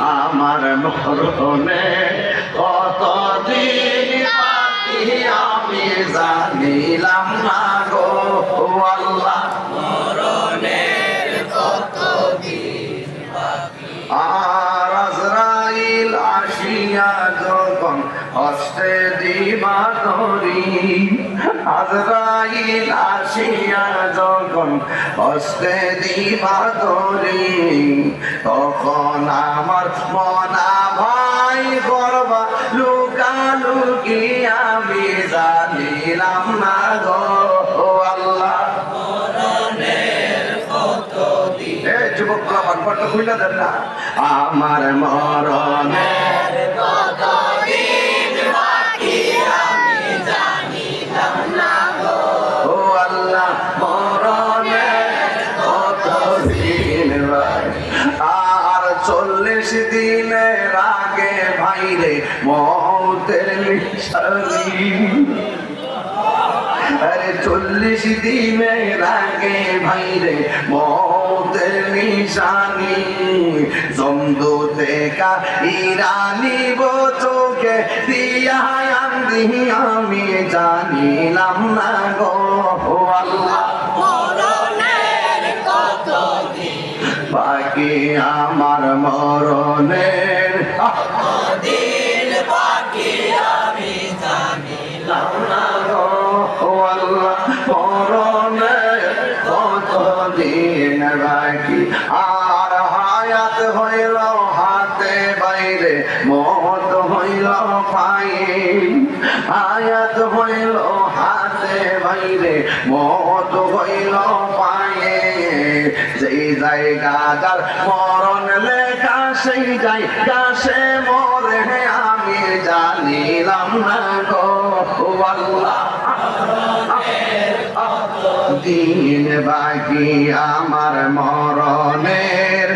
আমার মরণে কত দিন আমি জানিলাম না গো। আল্লাহ আর আজরাইল আসিয়া যখন হস্তে দিবা ধরি আজরাইল যখন তখন আমার মনা ভাই করবা লুকালুকি আমি জানিলাম না গো আল্লাহ। বাটপাটটা খুইলা দেন না। আমার চল্লিশ দিনের আগে ভাইরে মৌতের নিশানি। জমদু দেখা ইরানি চোখে দিয়া আন্দি আমি জানিলাম না গো। আল্লাহ বাকি আমার মরণের মত হইল পায়ে, যেই জায়গাটার মরণ লেখা, সেই জায়গা সে মরে। আমি জানিলাম না গো দিন বাকি আমার মরণের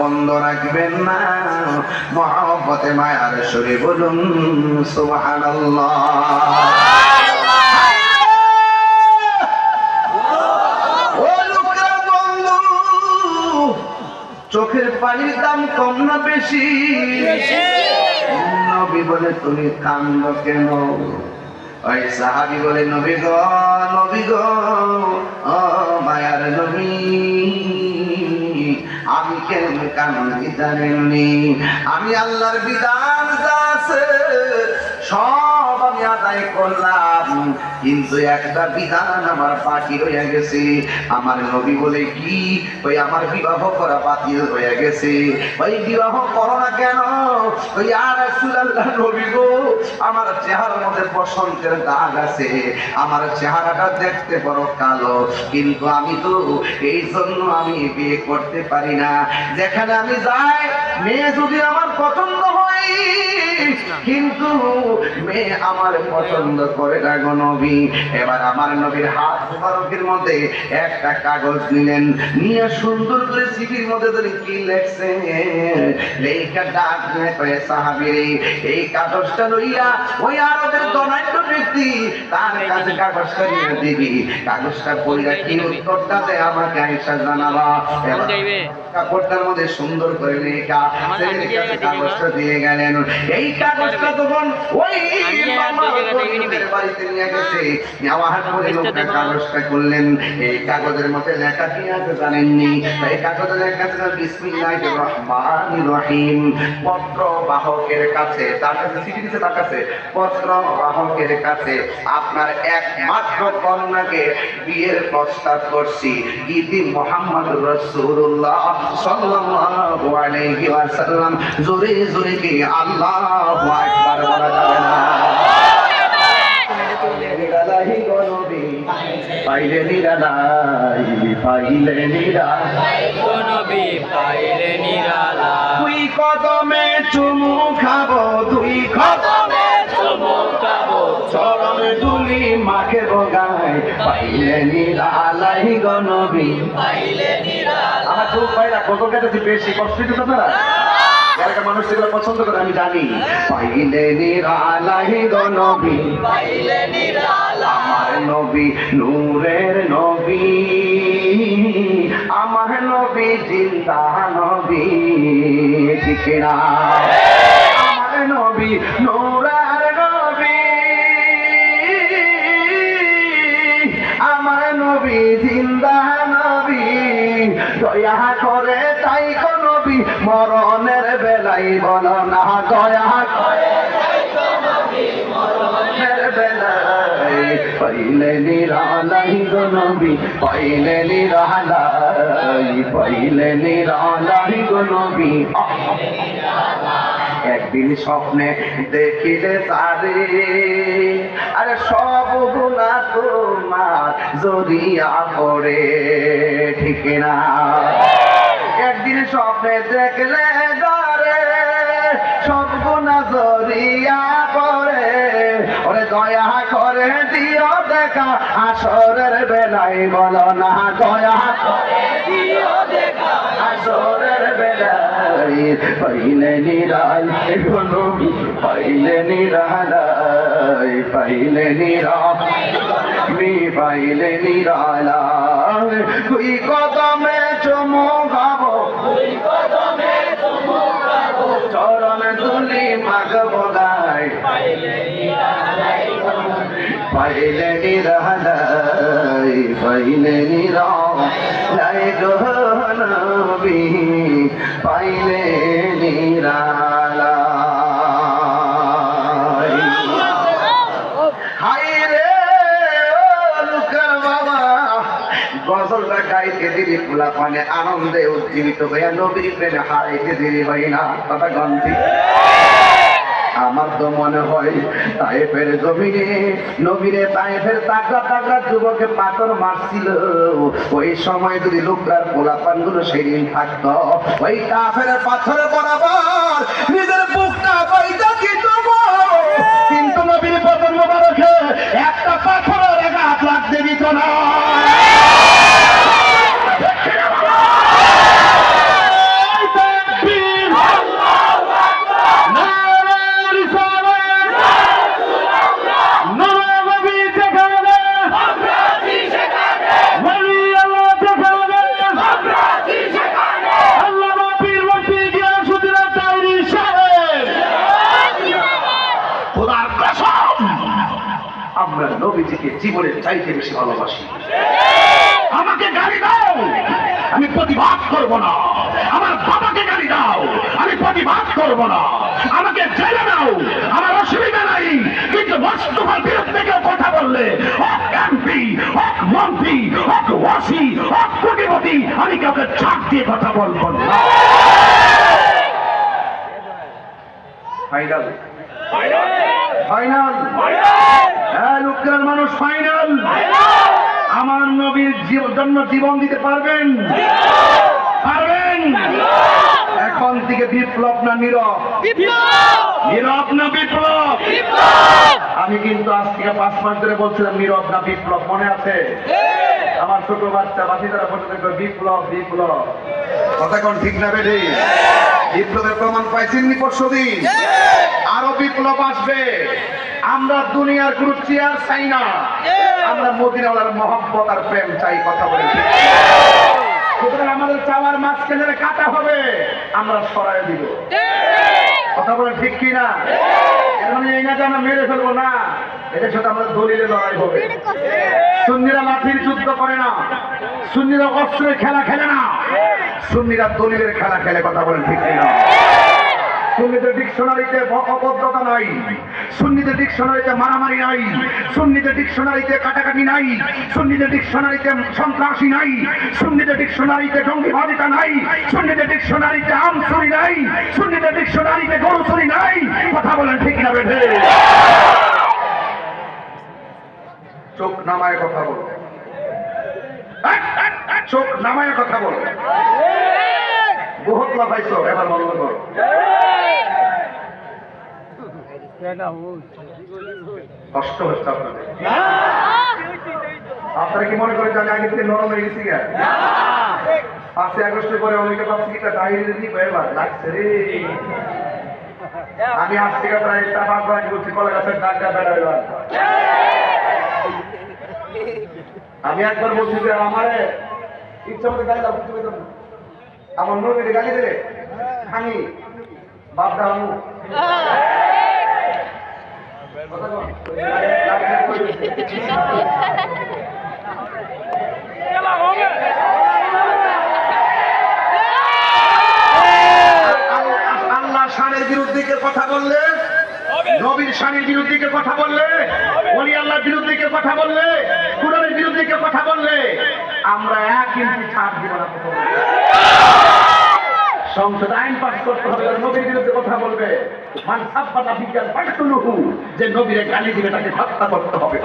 বন্ধ রাখবেন না। মায়ার শরী বলুন সুবহানাল্লাহ। চোখের পানির দাম কম না বেশি। নবী বলে তুমি কান্দ কেন? ওই সাহাবি বলে নবী গো নবী গো ও মায়ার নবী। আমি কেন কানুন জানেননি? আমি আল্লাহর বিধান আছে সব আদায় করলাম। কিন্তু একটা বিধান আমার বাকি রয়ে গেছে। আমার নবী বলে কি? ওই আমার বিবাহ করা বাতিল হয়ে গেছে। ওই বিবাহ করো না কেন? ওই আর নবী গো, আমার চেহারার মধ্যে বসন্তের দাগ আছে। আমার চেহারাটা দেখতে বড় কালো। কিন্তু আমি তো এই জন্য আমি বিয়ে করতে পারি না। যেখানে আমি যাই, মেয়ে যদি আমার পছন্দ হয়, কিন্তু মেয়ে আমার পছন্দ করে না গো নবী। এবার আমার নবীর হাত মুবারকের মধ্যে একটা কাগজ নিলেন। নিয়ে সুন্দর করে সিটির মধ্যে ধরে কি লেখছে লেখা ডাক করে সাহাবিরে এই কাগজটা লইয়া ওই আরবের ধনাঢ্য ব্যক্তি তার কাছে কাগজটা নিয়ে দিবি। কাগজটা পড়িয়া কি উত্তরটা দেয় আমাকে আইসা জানাবা? কাপড়টার মধ্যে সুন্দর করে লেখা কাগজটা দিয়ে গেলেন। এই কাগজটা তখন ওই আমি আর মামা দুই জায়গা থেকে বন্ধুদের নিবি। বাড়িতে নিয়ে গেছে নেওয়ার পরে লোকটা কাগজটা করলেন এই কাগজের মধ্যে লেখা কি আছে জানেননি? এই কাগজে লেখা ছিল বিসমিল্লাহির রহমানির রহিম। পত্র বাহকের কাছে তার কাছে চিঠি দিচ্ছে তার কাছে পত্র বাহকের কাছে আপনার একমাত্র কন্যাকে বিয়ের প্রস্তাব করছি। দিদি মোহাম্মদ রসুল্লাহ সাল্লাল্লাহু আলাইহি ওয়াসাল্লাম জোরে জোরে কি আল্লাহু আকবার বলা যাবে না নিরালাই গো নবী, পাইলে নিরালাই পাইলে নিরালাই নবী পাইলে নিরালা তুই কদমে চুমু খাব তুই কদমে চুমুকাবো তুলি মাকে বগায় পাইলে নিরালাই গো নবী। আমার চোখ ভাইরা কত কেটেছি বেশি কষ্ট দিতে আপনারা? এলাকার মানুষ পছন্দ করে আমি জানি। পাইলে নিরালাই গো নবী। আমার নবী, নূরের নবী। আমার নবী জিন্দা নবী, ঠিক আমার নবী নূরের নবী। আমার নবী জিন্দা নবী। দয়া করে তাই নবী, মরণের বেলাই বলো না, দয়া করে। পাইলে গো নবী, পাইলে পাইলে গো নবী। একদিন স্বপ্নে দেখিলে তারে, আরে সব গুণা তোমার জড়িয়া পড়ে, ঠিক না একদিন স্বপ্নে দেখলে ডরে সব গুণা জড়িয়া পড়ে দয়া করে দিও দেখা, আসরের বেলায় বলো না, দয়া করে দিও দেখা, আসরের বেলায় পাইলে নিরাল নবী পাইলে নিরালাই পাইলে নিরাল, মি পাইলে নিরালাই তুই কদমে চমু গাবো চরণ তুলি মাগ বগাই পাইলে নিরালাই পাইলে পানে আনন্দে উজ্জীবিত হইয়া নবীর প্রেমে হারাইতে দিলি ভাই না কথা গন্থি আমার তো মনে হয়। তাইফের জমিনে, নবীরে তাইফের তাগড়া তাগড়া যুবকে পাথর মারছিল। ওই সময় যদি লোকটার পোলাপানগুলো সেদিন থাকতো, ওই কাফের পাথরে বরাবর নিজের বুকটা বইটা কি কিন্তু নবীর বদন মোবারকে একটা পাথরের আঘাত লাগতে দিত না। দিয়ে কথা বলব না। হ্যাঁ মানুষ ফাইনাল আমার নবীর জন্য জীবন দিতে পারবেন? পারবেন? এখন থেকে বিপ্লব না নীরব? নীরব না বিপ্লব? আমি কিন্তু আজ থেকে পাঁচ মাস ধরে বলছিলাম, নীরব না বিপ্লব, মনে আছে? আমার ছোট বাচ্চা বাচ্চারা বলতে দেখবে বিপ্লব বিপ্লব। কথা কোন ঠিক না বেঠি? বিপ্লবের প্রমাণ পাইছেননি পরশু দিন? আরও বিপ্লব আসবে। আমরা দুনিয়ার কোন চেয়ার চাই না। আমরা মদিনাওয়ালার মহব্বত আর প্রেম চাই কথা বলে ঠিক। সুতরাং আমাদের চাওয়ার মাঝখানে কাটা হবে আমরা সরাই দিব। কথা বলে ঠিক কি না এর মানে এই না যে আমরা মেরে ফেলব না। এদের সাথে আমাদের দলিলে লড়াই হবে। সুন্নিরা লাঠির যুদ্ধ করে না। সুন্নিরা অস্ত্রের খেলা খেলে না। সুন্নিরা দলিলের খেলা খেলে কথা বলেন ঠিক কিনা? সুন্নিদের ডিকশনারিতে অবদ্ধতা নাই। সুন্নিদের ডিকশনারিতে মারামারি নাই। সুন্নিদের ডিকশনারিতে কাটাকাটি নাই। সুন্নিদের ডিকশনারিতে সন্ত্রাসী নাই। সুন্নিদের ডিকশনারিতে জঙ্গিবাদিতা নাই। সুন্নিদের ডিকশনারিতে আমসুরি নাই। সুন্নিদের ডিকশনারিতে গরুসুরি নাই। কথা বলেন ঠিক না বেঠে? চোখ নামায় কথা বল। চোখ নামায় কথা বল। বহুত লাফাইছো, এবার বন্ধ কর কষ্ট হচ্ছে আপনাদের। আপনারা কি মনে করেন আমি আগে থেকে নরম হয়ে গেছি পাঁচই আগস্টের পরে অনেকে ভাবছি কি দিব এবার লাগছে রে। আমি আজ থেকে প্রায় একটা পাঁচ বার বলছি, কলা গাছের ডাকটা বেড়া আমি একবার বলছি যে আমারে ইচ্ছা মতো গালি দাও দাও। আমার নদীরে গালি দেবে আমি বাপটা আমু আল্লাহ শানের বিরুদ্ধে কথা বললে? নবীর শানের বিরুদ্ধে কেউ কথা বললে? অলি আল্লাহর বিরুদ্ধে কেউ কথা বললে? কুরআনের বিরুদ্ধে কেউ কথা বললে? আমরা এক ইঞ্চি ছাড় দিব না সংসদ আইন পাস করতে হবে, নবীর বিরুদ্ধে কথা বলবে। মান সাব্বাতা বিজ্ঞান ফাকতুলুহু যে নবীরে গালি দিবে, তাকে হত্যা করতে হবে।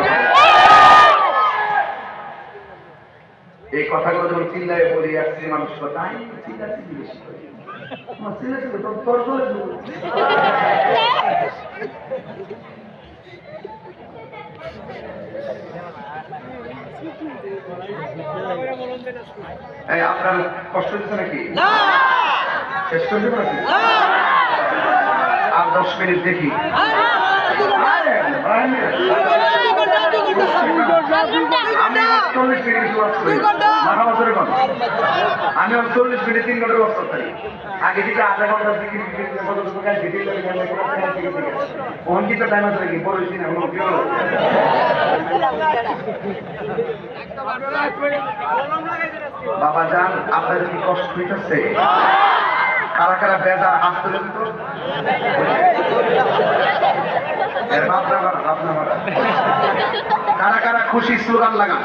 এই কথাগুলো যখন চিল্লায় বলি আসছি মানুষ তাই চিল্লাচ্ছি বেশি করে। আমার চিল্লাচ্ছি তো তোর তোর করে এই আপনার কষ্ট হচ্ছে নাকি শেষ করে দেবো নাকি আর দশ মিনিট দেখি আমি চল্লিশ মিনিট তিন ঘণ্টার বছর থাকি আগে থেকে আধা ঘণ্টা দিকে ওখান কি তো টাইম আছে নাকি পরে দিন বাবা যান আপনার কি কষ্ট হইতেছে কারা কারা বেজা তুলে কারা কারা খুশি স্লোগান লাগান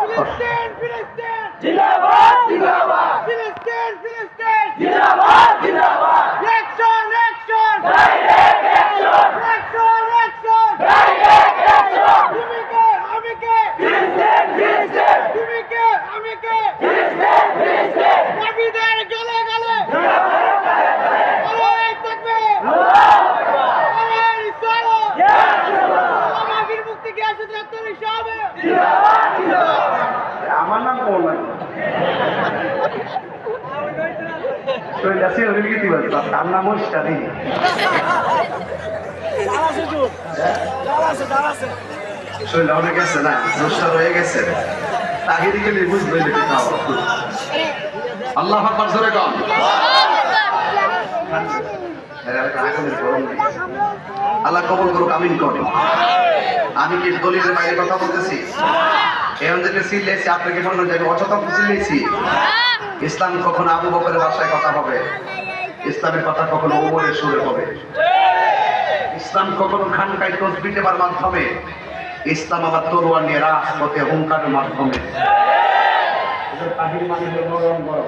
ফিলিস্তিন ফিলিস্তিন জিন্দাবাদ জিন্দাবাদ ফিলিস্তিন ফিলিস্তিন জিন্দাবাদ জিন্দাবাদ action action direct action action action direct action তুমি কে আমি কে ফিলিস্তিন ফিলিস্তিন তুমি কে আমি কে ফিলিস্তিন ফিলিস্তিন নবীদের গলে গলে আল্লাহু তাকবীর আল্লাহু ইসলাম আমাদের মুক্তি কি আসলে রাত্রি সাবে আমার নাম কোন শৈলাসী হরিণ কি তার নাম ওইটা নেই গেছে না? রয়ে গেছে। খাওয়া আল্লাহ কম আল্লাহ কবল করুক, আমিন করে। আমি কি দলিলের বাইরে কথা বলতেছি? এখন যেটা আপনাকে মনে করেন যে আমি অযথা চিল্লেছি ইসলাম কখনো আবু বকরের ভাষায় কথা হবে? ইসলামের কথা কখনো ওমরের সুরে হবে? ইসলাম কখনো খানকায় তসবি দেবার মাধ্যমে? ইসলাম আবার তরুয়া নিয়ে রাজপথে হুঙ্কারের মাধ্যমে? মানে।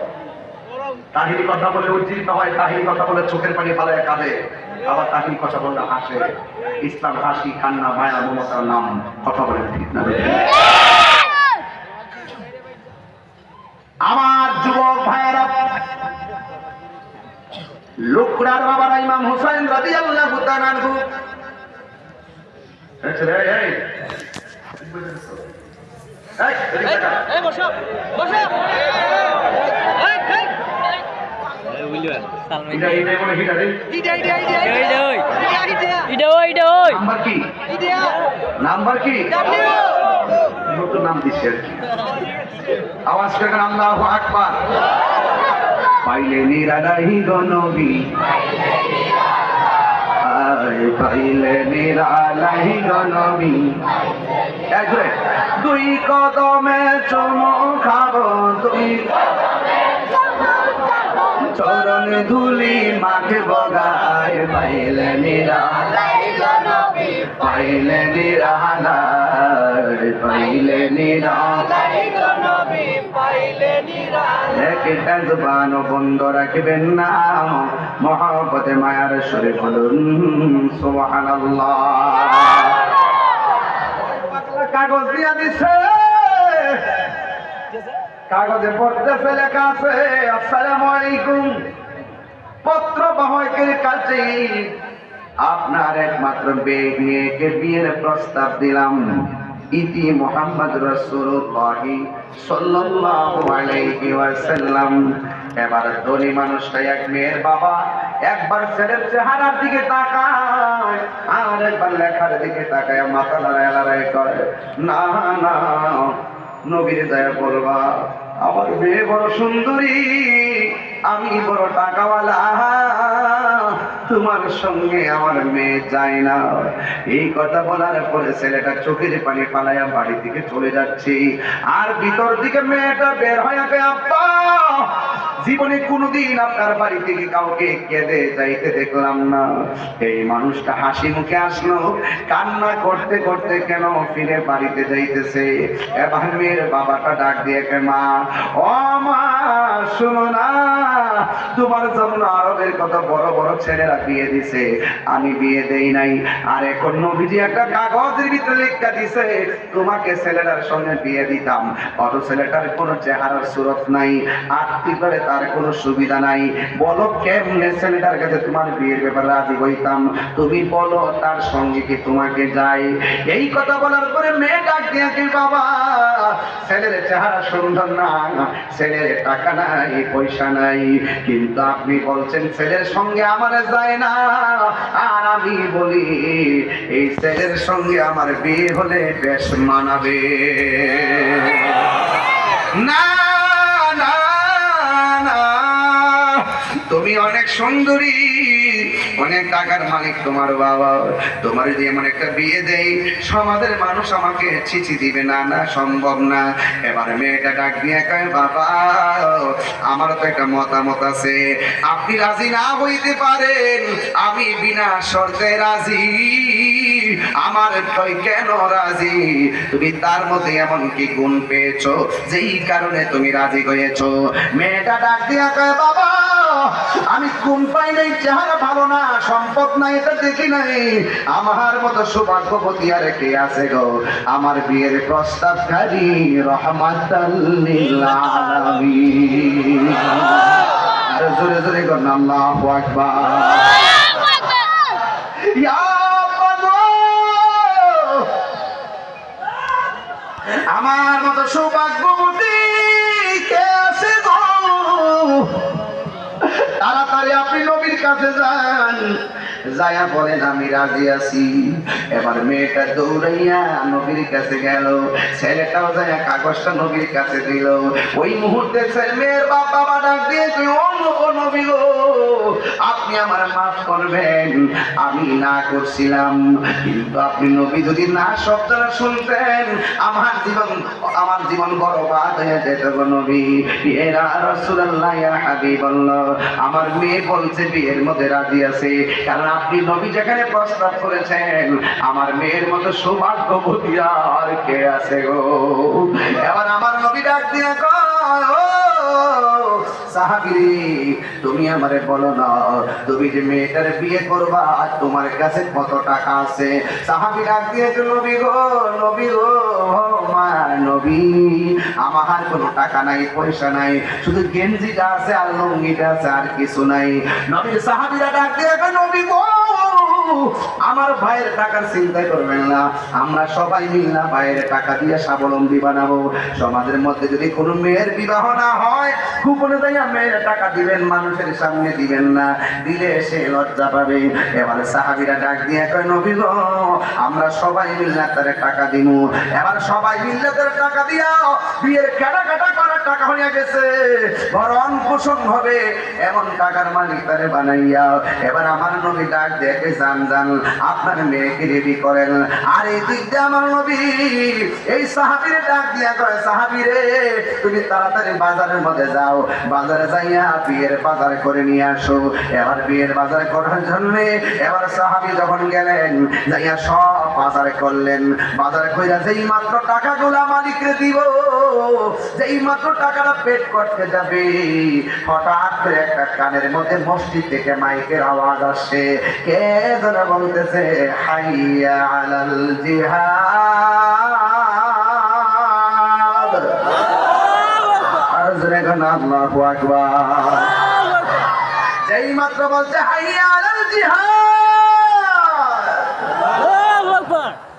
তাহিরি কথা বলে উজ্জীবিত হয়, তাহিরি কথা বলে চোখের পানি পালায় কাঁদে। আবার তাহিরি কথা বলে হাসে। ইসলাম হাসি, কান্না, মায়া, মমতার নাম। কথা বলে ঠিক না। আমার যুবক ভাইয়েরা লোকরার বাবার ইমাম হুসাইন রাজি আল্লাহ নাম্বার কি? নতুন নাম দিচ্ছে আর কি। আওয়াজ করে আল্লাহ আকবার। পাইলে নিরালাহি গনবী পাইলে নিরালাহি গনবী দুই কদমে চুমু খাব দুই। চরণ ধুলি মাকে বগায় পাইলে নিরালাহি গনবী পাইলে নিরালায় পাইলে নিরালায় বন্ধ না। মহাপতে মায়ার বলুন কাগজ দিয়া দিছে। কাগজে পড়তেছে, লেখা আছে, আসসালামু আলাইকুম। পত্র বাহকের কাছে আপনার একমাত্র বেগ নিয়ে বিয়ের প্রস্তাব দিলাম। ইতি মোহাম্মদ রসুল্লাহ সাল্লাল্লাহু আলাইহি ওয়াসাল্লাম। এবার ধনী মানুষটা এক মেয়ের বাবা, একবার ছেলের চেহারার দিকে তাকায়, আর একবার লেখার দিকে তাকায়, মাথা লড়াই লড়াই করে, না না, নবীর দয়া বলবা আমার মেয়ে বড় সুন্দরী, আমি বড় টাকাওয়ালা তোমার সঙ্গে আমার মেয়ে যায় না। এই কথা বলার পরে ছেলেটা চোখের পানি পালাইয়া বাড়ি থেকে চলে যাচ্ছে। আর ভিতর দিকে মেয়েটা বের হয়ে আব্বা! জীবনে কোনোদিন আপনার বাড়ি থেকে কাউকে কেঁদে যাইতে দেখলাম না। এই মানুষটা হাসি মুখে আসলো, কান্না করতে করতে কেন ফিরে বাড়িতে যাইতেছে? এবার মেয়ের বাবাটা ডাক দিয়ে মা, ও মা, শোনো না, তোমার জন্য আরবের কত বড় বড় ছেলেরা বিয়ে দিছে। আমি বিয়ে দেই নাই। আর এখন নবীজি একটা কাগজের ভিতরে লেখা দিছে, তোমাকে ছেলেটার সঙ্গে বিয়ে দিতাম। অত ছেলেটার কোনো চেহারার সুরত নাই। আত্মি করে তার কোনো সুবিধা নাই। বলো কেমনে ছেলেটার কাছে তোমার বিয়ের ব্যাপারে রাজি হইতাম? তুমি বলো তার সঙ্গে কি তোমাকে যাই এই কথা বলার পরে মেয়ে ডাক দিয়ে কি বাবা? ছেলের চেহারা সুন্দর না, ছেলের টাকা নাই, পয়সা নাই। কিন্তু আপনি বলছেন ছেলের সঙ্গে আমার যায় না। আর আমি বলি, এই ছেলের সঙ্গে আমার বিয়ে হলে বেশ মানাবে। না! তুমি অনেক সুন্দরী, অনেক টাকার মালিক তোমার বাবা। তোমার যদি এমন একটা বিয়ে দেই, সমাজের মানুষ আমাকে ছিচি দিবে, না না, সম্ভব না। এবার মেয়েটা ডাক দিয়ে কয়, বাবা আমার তো একটা মতামত আছে। আপনি রাজি না হইতে পারেন, আমি বিনা শর্তে রাজি। আমার কই কেন রাজি? তুমি তার মধ্যে এমন কি গুণ পেয়েছ? যেই কারণে তুমি রাজি হয়েছো? মেয়েটা ডাক দিয়া কয়, বাবা আমি গুণ পাই নাই, চেহারা ভালো না, সম্পদ নাই, এটা দেখি নাই। আমার মতো সৌভাগ্যবতী আর কে আছে গো? আমার বিয়ের রহমাতাল্লিল আলামিন। আর জোরে জোরে গো, আল্লাহু আকবার। আমার মতো সৌভাগ্যবতী কাছে যান যায়া বলেন, আমি রাজি আছি। এবার মেয়েটা দৌড়াইয়া নবীর কাছে গেল। ছেলেটাও যায় কাগজটা নবীর কাছে দিল। ওই মুহূর্তে ছেলে মেয়ের বাবা ডাক দিয়ে তুই অন্য নবী গো। আপনি আমার মাফ করবেন। আমি না করছিলাম, কিন্তু আপনি নবী যদি না শব্দটা শুনতেন, আমার জীবন আমার জীবন বরবাদ হয়ে যেত নবী। এরা রাসূলুল্লাহ, ইয়া হাবিবাল্লাহ, আমার মেয়ে বলছে, বিয়ের মধ্যে রাজি আছে। কারণ আপনি নবী যেখানে প্রস্তাব করেছেন, আমার মেয়ের মতো সৌভাগ্যবতী আর কে আছে গো? এবার আমার নবী ডাক দিয়ে সাহাবিরি, তুমি আমারে বলো না, তুমি যে মেয়েটার বিয়ে করবা তোমার কাছে কত টাকা আছে? সাহাবি ডাক দিয়েছে, নবী গো নবী গো, মা, নবী, আমার কোনো টাকা নাই, পয়সা নাই, শুধু গেঞ্জিটা আছে, আর লুঙ্গিটা আছে, আর কিছু নাই। নবীর সাহাবিরা ডাক দিয়ে নবী গো আমার ভাইয়ের টাকার চিন্তা করবেন না। আমরা সবাই মিলনা ভাইয়ের টাকা দিয়ে স্বাবলম্বী বানাবো। সমাজের মধ্যে যদি কোনো মেয়ের বিবাহ না হয়, গোপনে যাইয়া মেয়ের টাকা দিবেন, মানুষের সামনে দিবেন না। দিলে সে লজ্জা পাবে। এবারে সাহাবিরা ডাক দিয়ে কয়, নবী আমরা সবাই মিলনা তার টাকা দিব এবার সবাই মিললে তার টাকা দিয়াও, বিয়ের কাটা কাটা করার টাকা হয়ে গেছে। ভরণ পোষণ হবে, এমন টাকার মালিক তারে বানাইয়া। এবার আমার নবী ডাক দেখে যান যান আপনার মেয়েকে রেডি করেন। আর এই দিক দিয়ে আমার নবী। এই সাহাবিরে ডাক দিয়া করে সাহাবিরে, তুমি তাড়াতাড়ি বাজারের মধ্যে যাও। বাজারে যাইয়া বিয়ের বাজার করে নিয়ে আসো। এবার বিয়ের বাজার করার জন্য এবার সাহাবি যখন গেলেন, যাইয়া সব বাজার করলেন। বাজারে কইরা যেই মাত্র টাকাগুলা মালিকরে দিব, যেই মাত্র টাকাটা পেট করতে যাবে, হঠাৎ করে একটা কানের মধ্যে মসজিদ থেকে মাইকের আওয়াজ আসে। কে যেন বলতেছে, হাইয়া আলাল জিহাদ। আর জোরে কোন, আল্লাহু আকবার। যেই মাত্র বলছে, হাইয়া আলাল জিহাদ। Allahu Akbar!